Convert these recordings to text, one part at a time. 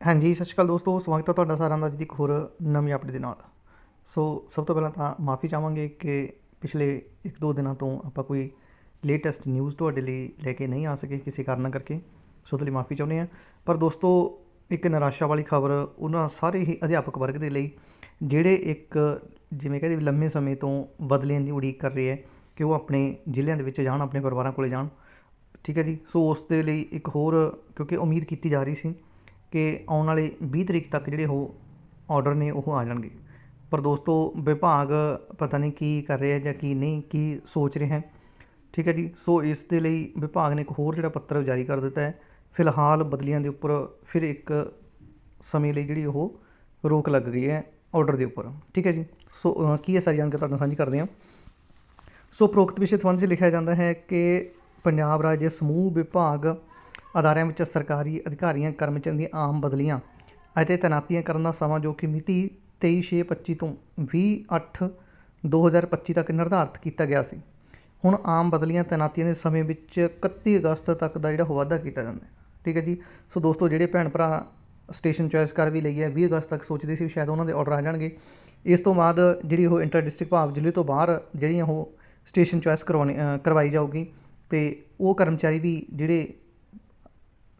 ਹਾਂਜੀ, ਸਤਿ ਸ਼੍ਰੀ ਅਕਾਲ ਦੋਸਤੋ, ਸਵਾਗਤ ਹੈ ਤੁਹਾਡਾ ਸਾਰਿਆਂ ਦਾ ਅੱਜ ਦੀ ਇੱਕ ਹੋਰ ਨਵੀਂ ਅਪਡੇਟ ਦੇ ਨਾਲ। ਸੋ ਸਭ ਤੋਂ ਪਹਿਲਾਂ ਤਾਂ ਮਾਫੀ ਚਾਹਾਂਗੇ ਕਿ ਪਿਛਲੇ 1-2 ਦਿਨਾਂ ਤੋਂ ਆਪਾਂ ਕੋਈ ਲੇਟੈਸਟ ਨਿਊਜ਼ ਤੁਹਾਡੇ ਲਈ ਲੈ ਕੇ ਨਹੀਂ ਆ ਸਕੇ ਕਿਸੇ ਕਾਰਨ ਕਰਕੇ। ਸੋ ਉਹਦੇ ਲਈ ਮਾਫੀ ਚਾਹੁੰਦੇ ਹਾਂ। ਪਰ ਦੋਸਤੋ, ਇੱਕ ਨਿਰਾਸ਼ਾ ਵਾਲੀ ਖਬਰ ਉਹਨਾਂ ਸਾਰੇ ਹੀ ਅਧਿਆਪਕ ਵਰਗ ਦੇ ਲਈ, ਜਿਹੜੇ ਇੱਕ ਜਿਵੇਂ ਕਹਿੰਦੇ ਵੀ ਲੰਮੇ ਸਮੇਂ ਤੋਂ ਬਦਲੀਆਂ ਦੀ ਉਡੀਕ ਕਰ ਰਹੇ ਹੈ ਕਿ ਉਹ ਆਪਣੇ ਜ਼ਿਲ੍ਹਿਆਂ ਦੇ ਵਿੱਚ ਜਾਣ, ਆਪਣੇ ਪਰਿਵਾਰਾਂ ਕੋਲੇ ਜਾਣ। ਠੀਕ ਹੈ ਜੀ? ਸੋ ਉਸ ਦੇ ਲਈ ਇੱਕ ਹੋਰ, ਕਿਉਂਕਿ ਉਮੀਦ ਕੀਤੀ ਜਾ ਰਹੀ ਸੀ ਕਿ ਆਉਣ ਵਾਲੇ ਵੀਹ ਤਰੀਕ ਤੱਕ ਜਿਹੜੇ ਉਹ ਔਡਰ ਨੇ ਉਹ ਆ ਜਾਣਗੇ। ਪਰ ਦੋਸਤੋ, ਵਿਭਾਗ ਪਤਾ ਨਹੀਂ ਕੀ ਕਰ ਰਿਹਾ ਜਾਂ ਕੀ ਨਹੀਂ, ਕੀ ਸੋਚ ਰਿਹਾ ਹੈ। ਠੀਕ ਹੈ ਜੀ, ਸੋ ਇਸ ਦੇ ਲਈ ਵਿਭਾਗ ਨੇ ਇੱਕ ਹੋਰ ਜਿਹੜਾ ਪੱਤਰ ਜਾਰੀ ਕਰ ਦਿੱਤਾ ਹੈ। ਫਿਲਹਾਲ ਬਦਲੀਆਂ ਦੇ ਉੱਪਰ ਫਿਰ ਇੱਕ ਸਮੇਂ ਲਈ ਜਿਹੜੀ ਉਹ ਰੋਕ ਲੱਗ ਗਈ ਹੈ ਆਰਡਰ ਦੇ ਉੱਪਰ। ਠੀਕ ਹੈ ਜੀ, ਸੋ ਕੀ ਹੈ ਸਾਰੀ ਜਾਣਕਾਰੀ ਤੁਹਾਡੇ ਨਾਲ ਸਾਂਝੀ ਕਰਦੇ ਹਾਂ। ਸੋ ਪ੍ਰੋਕਤ ਵਿਸ਼ੇ ਸੰਬੰਧ 'ਚ ਲਿਖਿਆ ਜਾਂਦਾ ਹੈ ਕਿ ਪੰਜਾਬ ਰਾਜ ਦੇ ਸਮੂਹ ਵਿਭਾਗ ਅਦਾਰਿਆਂ ਵਿੱਚ ਸਰਕਾਰੀ ਅਧਿਕਾਰੀਆਂ, ਕਰਮਚਾਰੀਆਂ ਦੀਆਂ ਆਮ ਬਦਲੀਆਂ ਅਤੇ ਤੈਨਾਤੀਆਂ ਕਰਨ ਦਾ ਸਮਾਂ ਜੋ ਕਿ ਮਿਤੀ 23/6/25 ਤੋਂ 20/8/2025 ਤੱਕ ਨਿਰਧਾਰਤ ਕੀਤਾ ਗਿਆ ਸੀ। ਹੁਣ ਆਮ ਬਦਲੀਆਂ ਤੈਨਾਤੀਆਂ ਦੇ ਸਮੇਂ ਵਿੱਚ 31 ਅਗਸਤ ਤੱਕ ਦਾ ਜਿਹੜਾ ਉਹ ਵਾਧਾ ਕੀਤਾ ਜਾਂਦਾ ਹੈ। ਠੀਕ ਹੈ ਜੀ? ਸੋ ਦੋਸਤੋ, ਜਿਹੜੇ ਭੈਣ ਭਰਾ ਸਟੇਸ਼ਨ ਚੋਇਸ ਕਰ ਵੀ ਲਈ ਹੈ 20 ਅਗਸਤ ਤੱਕ ਸੋਚਦੇ ਸੀ ਵੀ ਸ਼ਾਇਦ ਉਹਨਾਂ ਦੇ ਆਰਡਰ ਆ ਜਾਣਗੇ। ਇਸ ਤੋਂ ਬਾਅਦ ਜਿਹੜੀ ਉਹ ਇੰਟਰ ਡਿਸਟ੍ਰਿਕਟ ਭਾਵ ਜ਼ਿਲ੍ਹੇ ਤੋਂ ਬਾਹਰ ਜਿਹੜੀਆਂ ਉਹ ਸਟੇਸ਼ਨ ਚੋਇਸ ਕਰਵਾਉਣੀ ਕਰਵਾਈ ਜਾਊਗੀ ਤੇ ਉਹ ਕਰਮਚਾਰੀ ਵੀ ਜਿਹੜੇ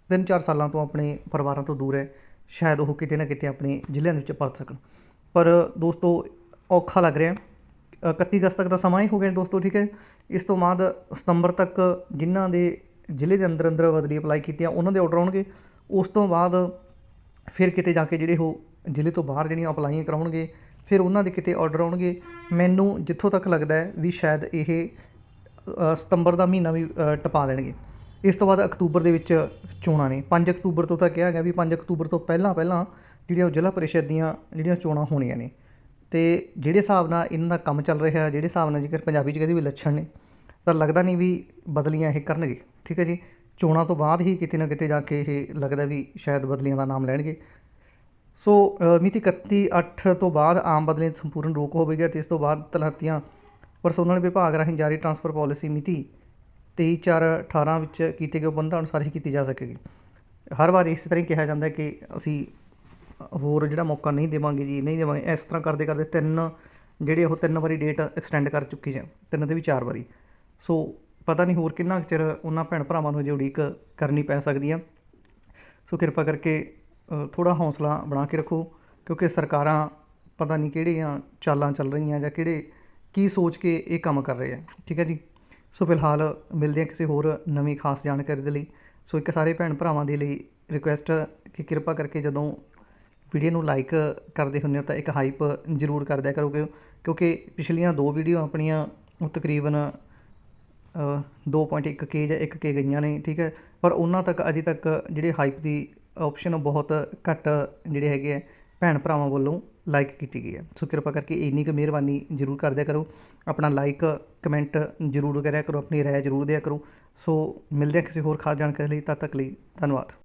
ਤਿੰਨ ਚਾਰ ਸਾਲਾਂ ਤੋਂ ਆਪਣੇ ਪਰਿਵਾਰਾਂ ਤੋਂ ਦੂਰ ਹੈ। ਸ਼ਾਇਦ ਉਹ ਕਿਤੇ ਨਾ ਕਿਤੇ ਆਪਣੇ ਜ਼ਿਲ੍ਹਿਆਂ ਦੇ ਵਿੱਚ ਪਰਤ ਸਕਣ। ਪਰ ਦੋਸਤੋ, ਔਖਾ ਲੱਗ ਰਿਹਾ। ਹੈ। 31 ਅਗਸਤ ਤੱਕ ਦਾ ਸਮਾਂ ਹੀ ਹੋ ਗਿਆ ਦੋਸਤੋ, ਠੀਕ ਹੈ। ਇਸ ਤੋਂ ਬਾਅਦ ਸਤੰਬਰ ਤੱਕ ਜਿਨ੍ਹਾਂ ਦੇ ਜ਼ਿਲ੍ਹੇ ਦੇ ਅੰਦਰ ਅੰਦਰ ਬਦਲੀ ਅਪਲਾਈ ਕੀਤੀ ਉਹਨਾਂ ਦੇ ਆਰਡਰ ਆਉਣਗੇ। ਉਸ ਤੋਂ ਬਾਅਦ ਫਿਰ ਕਿਤੇ ਜਾ ਕੇ ਜਿਹੜੇ ਉਹ ਜ਼ਿਲ੍ਹੇ ਤੋਂ ਬਾਹਰ ਜਿਹੜੀਆਂ ਅਪਲਾਈਆਂ ਕਰਾਉਣਗੇ, ਫਿਰ ਉਹਨਾਂ ਦੇ ਕਿਤੇ ਆਰਡਰ ਆਉਣਗੇ। ਮੈਨੂੰ ਜਿੱਥੋਂ ਤੱਕ ਲੱਗਦਾ ਹੈ ਵੀ ਸ਼ਾਇਦ ਇਹ ਸਤੰਬਰ ਦਾ ਮਹੀਨਾ ਵੀ ਟਪਾ ਦੇਣਗੇ। ਇਸ ਤੋਂ ਬਾਅਦ ਅਕਤੂਬਰ ਦੇ ਵਿੱਚ ਚੋਣਾਂ ਨੇ। 5 ਅਕਤੂਬਰ ਤੋਂ ਤਾਂ ਕਿਹਾ ਗਿਆ ਵੀ 5 ਅਕਤੂਬਰ ਤੋਂ ਪਹਿਲਾਂ ਪਹਿਲਾਂ ਜਿਹੜੀਆਂ ਉਹ ਜ਼ਿਲ੍ਹਾ ਪਰਿਸ਼ਦ ਦੀਆਂ ਜਿਹੜੀਆਂ ਚੋਣਾਂ ਹੋਣੀਆਂ ਨੇ। ਤੇ ਜਿਹੜੇ ਹਿਸਾਬ ਨਾਲ ਇਹਨਾਂ ਦਾ ਕੰਮ ਚੱਲ ਰਿਹਾ, ਜਿਹੜੇ ਹਿਸਾਬ ਨਾਲ ਜੇਕਰ ਪੰਜਾਬੀ 'ਚ ਕਦੇ ਵੀ ਲੱਛਣ ਨੇ, ਤਾਂ ਲੱਗਦਾ ਨਹੀਂ ਵੀ ਬਦਲੀਆਂ ਇਹ ਕਰਨਗੇ। ਠੀਕ ਹੈ ਜੀ? ਚੋਣਾਂ ਤੋਂ ਬਾਅਦ ਹੀ ਕਿਤੇ ਨਾ ਕਿਤੇ ਜਾ ਕੇ ਇਹ ਲੱਗਦਾ ਵੀ ਸ਼ਾਇਦ ਬਦਲੀਆਂ ਦਾ ਨਾਮ ਲੈਣਗੇ। ਸੋ ਮਿਤੀ 31 8 ਤੋਂ ਬਾਅਦ ਆਮ ਬਦਲੀਆਂ ਸੰਪੂਰਨ ਰੋਕ ਹੋਵੇਗੀ ਤੇ ਇਸ ਤੋਂ ਬਾਅਦ ਤਲਹਤੀਆਂ ਪਰਸੋਨਲ ਵਿਭਾਗ ਰਾਹੀਂ ਜਾਰੀ ਟਰਾਂਸਫਰ ਪਾਲਿਸੀ ਮਿਤੀ 23 4 18 ਵਿੱਚ ਕੀਤੇ ਗਏ ਉਪਬੰਧਾਂ ਅਨੁਸਾਰ ਹੀ ਕੀਤੀ ਜਾ ਸਕੇਗੀ। ਹਰ ਵਾਰ ਇਸ ਤਰ੍ਹਾਂ ਹੀ ਕਿਹਾ ਜਾਂਦਾ ਕਿ ਅਸੀਂ ਹੋਰ ਜਿਹੜਾ ਮੌਕਾ ਨਹੀਂ ਦੇਵਾਂਗੇ ਜੀ, ਨਹੀਂ ਦੇਵਾਂਗੇ, ਇਸ ਤਰ੍ਹਾਂ ਕਰਦੇ ਕਰਦੇ ਤਿੰਨ ਜਿਹੜੇ ਉਹ ਤਿੰਨ ਵਾਰੀ ਡੇਟ ਐਕਸਟੈਂਡ ਕਰ ਚੁੱਕੀ ਹੈ, ਤਿੰਨ ਦੇ ਵੀ ਚਾਰ ਵਾਰੀ। ਸੋ ਪਤਾ ਨਹੀਂ ਹੋਰ ਕਿੰਨਾ ਕੁ ਚਿਰ ਉਹਨਾਂ ਭੈਣ ਭਰਾਵਾਂ ਨੂੰ ਅਜੇ ਉਡੀਕ ਕਰਨੀ ਪੈ ਸਕਦੀ ਆ ਸੋ ਕਿਰਪਾ ਕਰਕੇ ਥੋੜਾ ਹੌਸਲਾ ਬਣਾ ਕੇ ਰੱਖੋ, ਕਿਉਂਕਿ ਸਰਕਾਰਾਂ ਪਤਾ ਨਹੀਂ ਕਿਹੜੀਆਂ ਚਾਲਾਂ ਚੱਲ ਰਹੀਆਂ ਜਾਂ ਕਿਹੜੇ ਕੀ ਸੋਚ ਕੇ ਇਹ ਕੰਮ ਕਰ ਰਹੇ ਆ ਠੀਕ ਹੈ ਜੀ? ਸੋ ਫਿਲਹਾਲ ਮਿਲਦੇ ਹਾਂ ਕਿਸੇ ਹੋਰ ਨਵੀਂ ਖਾਸ ਜਾਣਕਾਰੀ ਦੇ ਲਈ। ਸੋ ਇੱਕ ਸਾਰੇ ਭੈਣ ਭਰਾਵਾਂ ਦੇ ਲਈ ਰਿਕੁਐਸਟ ਕਿ ਕਿਰਪਾ ਕਰਕੇ ਜਦੋਂ ਵੀਡੀਓ ਨੂੰ ਲਾਈਕ ਕਰਦੇ ਹੁੰਦੇ ਹੋ ਤਾਂ ਇੱਕ ਹਾਈਪ ਜ਼ਰੂਰ ਕਰ ਦਿਆ ਕਰੋਗੇ। ਕਿਉਂਕਿ ਪਿਛਲੀਆਂ ਦੋ ਵੀਡੀਓ ਆਪਣੀਆਂ ਉਹ ਤਕਰੀਬਨ ਅ, 2.1 ਕੇ ਜਾਂ 1 ਕੇ ਗਈਆਂ ਨੇ ਠੀਕ ਹੈ। ਪਰ ਉਹਨਾਂ ਤੱਕ ਅਜੇ ਤੱਕ ਜਿਹੜੇ ਹਾਈਪ ਦੀ ਆਪਸ਼ਨ ਬਹੁਤ ਘੱਟ ਜਿਹੜੇ ਹੈਗੇ ਆ ਭੈਣ ਭਰਾਵਾਂ ਵੱਲੋਂ ਲਾਈਕ ਕੀਤੀ ਗਈ ਹੈ। ਸੋ ਕਿਰਪਾ ਕਰਕੇ ਇੰਨੀ ਕੁ ਮਿਹਰਬਾਨੀ ਜ਼ਰੂਰ ਕਰ ਦਿਆ ਕਰੋ। ਆਪਣਾ ਲਾਈਕ ਕਮੈਂਟ ਜ਼ਰੂਰ ਕਰਿਆ ਕਰੋ। ਆਪਣੀ ਰਾਏ ਜ਼ਰੂਰ ਦਿਆ ਕਰੋ। ਸੋ ਮਿਲਦੇ ਹਾਂ ਕਿਸੇ ਹੋਰ ਖਾਸ ਜਾਣਕਾਰੀ ਲਈ। ਤਦ ਤੱਕ ਲਈ ਧੰਨਵਾਦ।